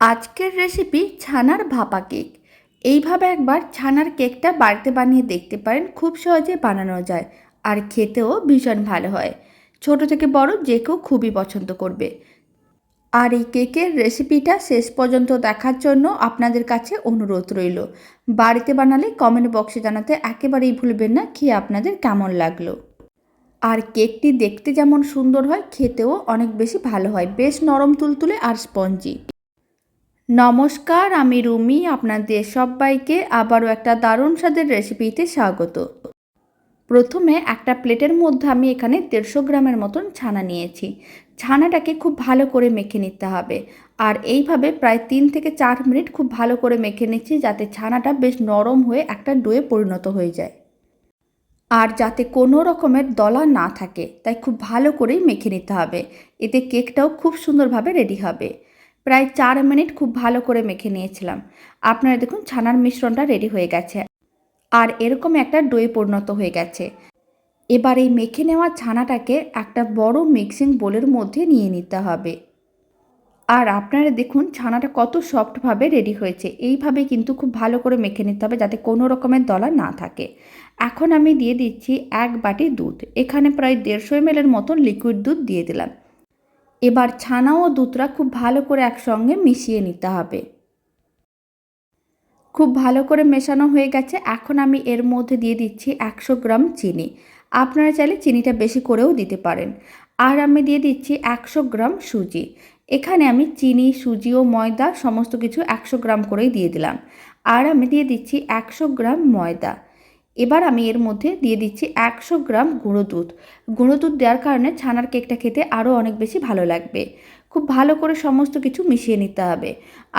আজকের রেসিপি ছানার ভাপা কেক এইভাবে একবার ছানার কেকটা বাড়িতে বানিয়ে দেখতে পারেন, খুব সহজে বানানো যায় আর খেতেও ভীষণ ভালো হয়। ছোট থেকে বড় যে কেউ খুবই পছন্দ করবে। আর এই কেকের রেসিপিটা শেষ পর্যন্ত দেখার জন্য আপনাদের কাছে অনুরোধ রইল। বাড়িতে বানালে কমেন্ট বক্সে জানাতে একেবারেই ভুলবেন না, খেয়ে আপনাদের কেমন লাগল। আর কেকটি দেখতে যেমন সুন্দর হয়, খেতেও অনেক বেশি ভালো হয়। বেশ নরম তুলতুলে আর স্পঞ্জি নমস্কার, আমি রুমি, আপনাদের সবাইকে আবারও একটা দারুণ স্বাদের রেসিপিতে স্বাগত। প্রথমে একটা প্লেটের মধ্যে আমি এখানে দেড়শো গ্রামের মতন ছানা নিয়েছি। ছানাটাকে খুব ভালো করে মেখে নিতে হবে। আর এইভাবে প্রায় তিন থেকে চার মিনিট খুব ভালো করে মেখে নিচ্ছি যাতে ছানাটা বেশ নরম হয়ে একটা ডোয়ে পরিণত হয়ে যায়। আর যাতে কোনো রকমের দলা না থাকে, তাই খুব ভালো করেই মেখে নিতে হবে। এতে কেকটাও খুব সুন্দরভাবে রেডি হবে। প্রায় চার মিনিট খুব ভালো করে মেখে নিয়েছিলাম। আপনারা দেখুন ছানার মিশ্রণটা রেডি হয়ে গেছে। আর এরকম একটা দই পরিণত হয়ে গেছে। এবার এই মেখে নেওয়া ছানাটাকে একটা বড় মিক্সিং বোলের মধ্যে নিয়ে নিতে হবে। আর আপনারা দেখুন ছানাটা কত সফটভাবে রেডি হয়েছে। এইভাবে কিন্তু খুব ভালো করে মেখে নিতে হবে যাতে কোনো রকমের দলা না থাকে। এখন আমি দিয়ে দিচ্ছি এক বাটি দুধ। এখানে প্রায় দেড়শো এমএলের মতন লিকুইড দুধ দিয়ে দিলাম। এবার ছানা ও দুধটা খুব ভালো করে একসঙ্গে মিশিয়ে নিতে হবে। খুব ভালো করে মেশানো হয়ে গেছে। এখন আমি এর মধ্যে দিয়ে দিচ্ছি একশো গ্রাম চিনি। আপনারা চাইলে চিনিটা বেশি করেও দিতে পারেন। আর আমি দিয়ে দিচ্ছি একশো গ্রাম সুজি। এখানে আমি চিনি, সুজি ও ময়দা সমস্ত কিছু একশো গ্রাম করেই দিয়ে দিলাম। আর আমি দিয়ে দিচ্ছি একশো গ্রাম ময়দা। এবার আমি এর মধ্যে দিয়ে দিচ্ছি একশো গ্রাম গুঁড়ো দুধ। গুঁড়ো দুধ দেওয়ার কারণে ছানার কেকটা খেতে আরও অনেক বেশি ভালো লাগবে। খুব ভালো করে সমস্ত কিছু মিশিয়ে নিতে হবে।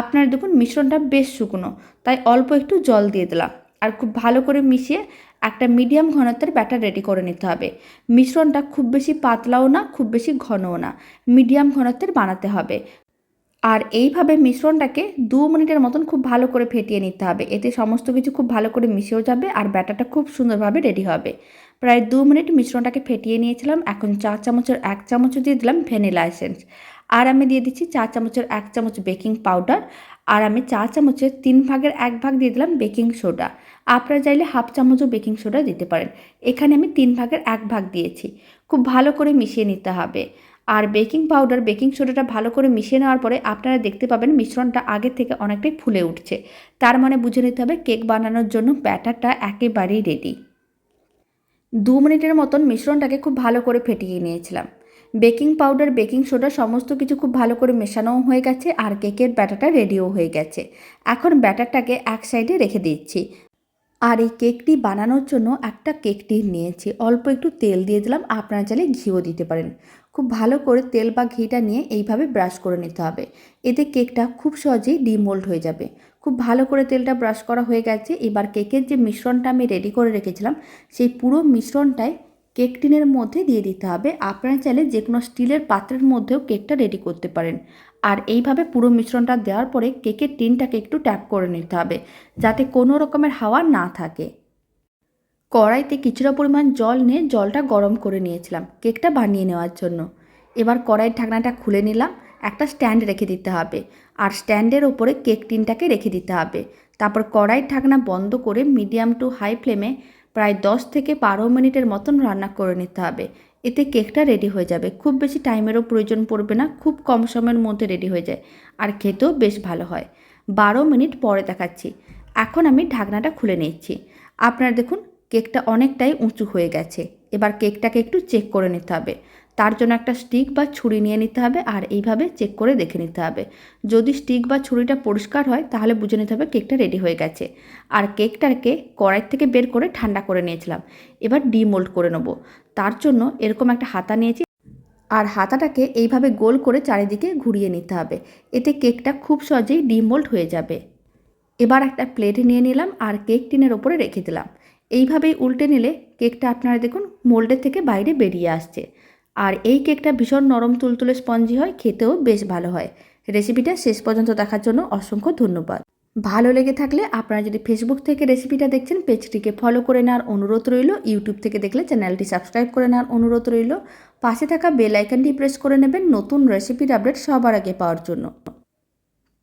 আপনার দেখুন মিশ্রণটা বেশ শুকনো, তাই অল্প একটু জল দিয়ে দিলাম। আর খুব ভালো করে মিশিয়ে একটা মিডিয়াম ঘনত্বের ব্যাটার রেডি করে নিতে হবে। মিশ্রণটা খুব বেশি পাতলাও না, খুব বেশি ঘনও না। মিডিয়াম ঘনত্বের বানাতে হবে। আর এইভাবে মিশ্রণটাকে দু মিনিটের মতন খুব ভালো করে ফেটিয়ে নিতে হবে। এতে সমস্ত কিছু খুব ভালো করে মিশেও যাবে আর ব্যাটারটা খুব সুন্দরভাবে রেডি হবে। প্রায় দু মিনিট মিশ্রণটাকে ফেটিয়ে নিয়েছিলাম। এখন চা চামচের এক চামচ দিয়ে দিলাম ভ্যানিলা এসেন্স। আর আমি দিয়ে দিচ্ছি চা চামচের এক চামচ বেকিং পাউডার। আর আমি চা চামচের তিন ভাগের এক ভাগ দিয়ে দিলাম বেকিং সোডা। আপনারা চাইলে হাফ চামচও বেকিং সোডা দিতে পারেন। এখানে আমি তিন ভাগের এক ভাগ দিয়েছি। খুব ভালো করে মিশিয়ে নিতে হবে। আর বেকিং পাউডার, বেকিং সোডাটা ভালো করে মিশিয়ে নেওয়ার পরে আপনারা দেখতে পাবেন মিশ্রণটা আগের থেকে অনেকটাই ফুলে উঠছে। তার মানে বুঝে নিতে হবে কেক বানানোর জন্য ব্যাটারটা একেবারেই রেডি দু মিনিটের মতন মিশ্রণটাকে খুব ভালো করে ফেটিয়ে নিয়েছিলাম। বেকিং পাউডার, বেকিং সোডা সমস্ত কিছু খুব ভালো করে মেশানোও হয়ে গেছে আর কেকের ব্যাটারটা রেডিও হয়ে গেছে। এখন ব্যাটারটাকে এক সাইডে রেখে দিচ্ছি। আর এই কেকটি বানানোর জন্য একটা কেক টিন নিয়েছি। অল্প একটু তেল দিয়ে দিলাম। আপনারা চাইলে ঘিও দিতে পারেন। খুব ভালো করে তেল বা ঘিটা নিয়ে এইভাবে ব্রাশ করে নিতে হবে। এতে কেকটা খুব সহজেই ডিমোল্ড হয়ে যাবে। খুব ভালো করে তেলটা ব্রাশ করা হয়ে গেছে। এবার কেকের যে মিশ্রণটা আমি রেডি করে রেখেছিলাম, সেই পুরো মিশ্রণটাই কেক টিনের মধ্যে দিয়ে দিতে হবে। আপনারা চাইলে যে কোনো স্টিলের পাত্রের মধ্যেও কেকটা রেডি করতে পারেন। আর এইভাবে পুরো মিশ্রণটা দেওয়ার পরে কেকের টিনটাকে একটু ট্যাপ করে নিতে হবে, যাতে কোনো রকমের হাওয়া না থাকে। কড়াইতে কিছুটা পরিমাণ জল নিয়ে জলটা গরম করে নিয়েছিলাম, কেকটা বানিয়ে নেওয়ার জন্য। এবার কড়াইয়ের ঢাকনাটা খুলে নিলাম, একটা স্ট্যান্ড রেখে দিতে হবে। আর স্ট্যান্ডের ওপরে কেক টিনটাকে রেখে দিতে হবে। তারপর কড়াইয়ের ঢাকনা বন্ধ করে মিডিয়াম টু হাই ফ্লেমে প্রায় দশ থেকে বারো মিনিটের মতন রান্না করে নিতে হবে। এতে কেকটা রেডি হয়ে যাবে। খুব বেশি টাইমেরও প্রয়োজন পড়বে না, খুব কম সময়ের মধ্যে রেডি হয়ে যায় আর খেতেও বেশ ভালো হয়। বারো মিনিট পরে দেখাচ্ছি। এখন আমি ঢাকনাটা খুলে নিচ্ছি। আপনারা দেখুন কেকটা অনেকটাই উঁচু হয়ে গেছে। এবার কেকটাকে একটু চেক করে নিতে হবে। তার জন্য একটা স্টিক বা ছুরি নিয়ে নিতে হবে আর এইভাবে চেক করে দেখে নিতে হবে। যদি স্টিক বা ছুরিটা পরিষ্কার হয়, তাহলে বুঝে নিতে হবে কেকটা রেডি হয়ে গেছে। আর কেকটাকে কড়াই থেকে বের করে ঠান্ডা করে নিয়েছিলাম। এবার ডিমোল্ড করে নেব। তার জন্য এরকম একটা হাতা নিয়েছি। আর হাতাটাকে এইভাবে গোল করে চারিদিকে ঘুরিয়ে নিতে হবে। এতে কেকটা খুব সহজেই ডিমোল্ড হয়ে যাবে। এবার একটা প্লেট নিয়ে নিলাম আর কেক টিনের ওপরে রেখে দিলাম। এইভাবেই উল্টে নিলে কেকটা আপনারা দেখুন মোল্ডের থেকে বাইরে বেরিয়ে আসছে। আর এই কেকটা ভীষণ নরম তুলতুলে স্পঞ্জি হয়, খেতেও বেশ ভালো হয়। রেসিপিটা শেষ পর্যন্ত দেখার জন্য অসংখ্য ধন্যবাদ। ভালো লেগে থাকলে আপনারা যদি ফেসবুক থেকে রেসিপিটা দেখছেন, পেজটিকে ফলো করে নেওয়ার অনুরোধ রইল। ইউটিউব থেকে দেখলে চ্যানেলটি সাবস্ক্রাইব করে নেওয়ার অনুরোধ রইল। পাশে থাকা বেল আইকনটি প্রেস করে নেবেন নতুন রেসিপির আপডেট সবার আগে পাওয়ার জন্য।